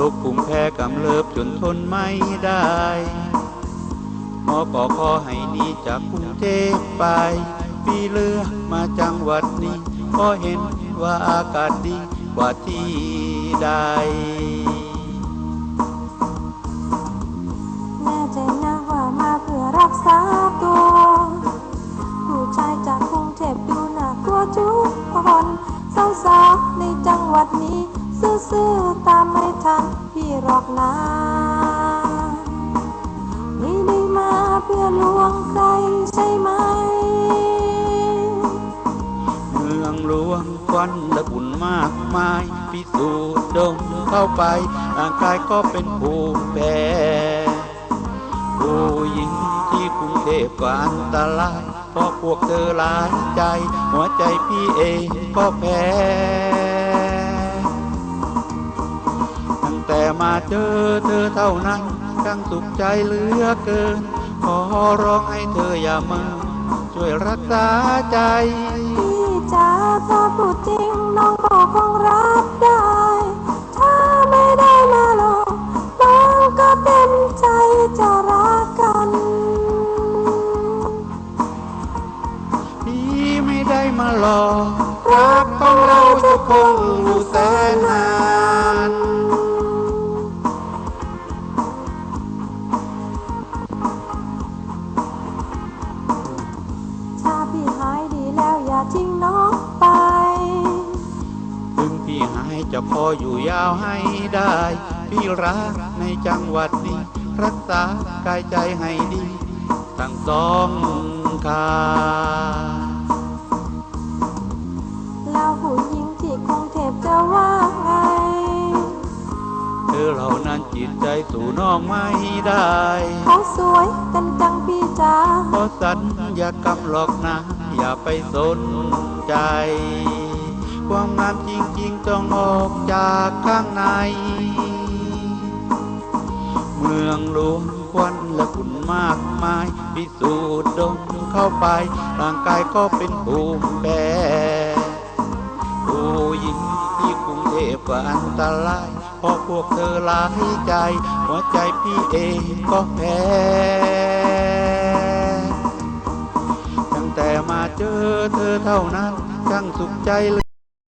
รคภูมิแพ้กำเริบจนทนไม่ได้ หมอก็ขอให้นีจากกรุงเทพไปพี่เลือกมาจังหวัดนี้ก็เห็นว่าอากาศดีกว่าที่ใดแน่ใจนะว่ามาเพื่อรักษาตัว ผู้ชายจากกรุงเทพดูน่ากลัวทุกคนสาวๆในจังหวัดนี้ ซื่อๆตามไม่ทันพี่หรอกนะไม่ได้มาเพื่อลวงใครใช่ไหม เมืองหลวงควันและบุญมากมายพิสูจน์ดงเข้าไปร่างกายก็เป็นภูมิแพ้ผู้หญิงที่กรุงเทพก็อันตรายเพราะพวกเธอหลายใจ หัวใจพี่เองก็แพ้ เจอเธอเท่านั้นช่างสุขใจเหลือเกิน ขอร้องให้เธออย่าเมินช่วยรักษาใจ พี่จ๋าถ้าพูดจริงน้องก็คงรับได้ ถ้าไม่ได้มาหลอกน้องก็เต็มใจจะรักกัน พี่ไม่ได้มาหลอกรักของเราจะคงอยู่แสนนาน จะพออยู่ยาวให้ได้ พี่รักในจังหวัดนี้ รักษากายใจให้ดี ทั้งสองข้างแล้วผู้หญิงที่กรุงเทพจะว่าไง เธอเหล่านั้นจิตใจสู่น้องไม่ได้เขาสวยกันจังพี่จ๋าเพราะสัญญากรรมหลอกนะ อย่าไปสนใจ ความงามจริงๆต้องออกจากข้างใน เมืองหลวงควันและฝุ่นมากมาย พิสูจน์ดงเข้าไป ร่างกายก็เป็นภูมิแพ้ผู้หญิงที่กรุงเทพก็อันตรายเพราะพวกเธอหลายใจ หัวใจพี่เองก็แพ้ตั้งแต่มาเจอเธอเท่านั้นช่างสุขใจเลย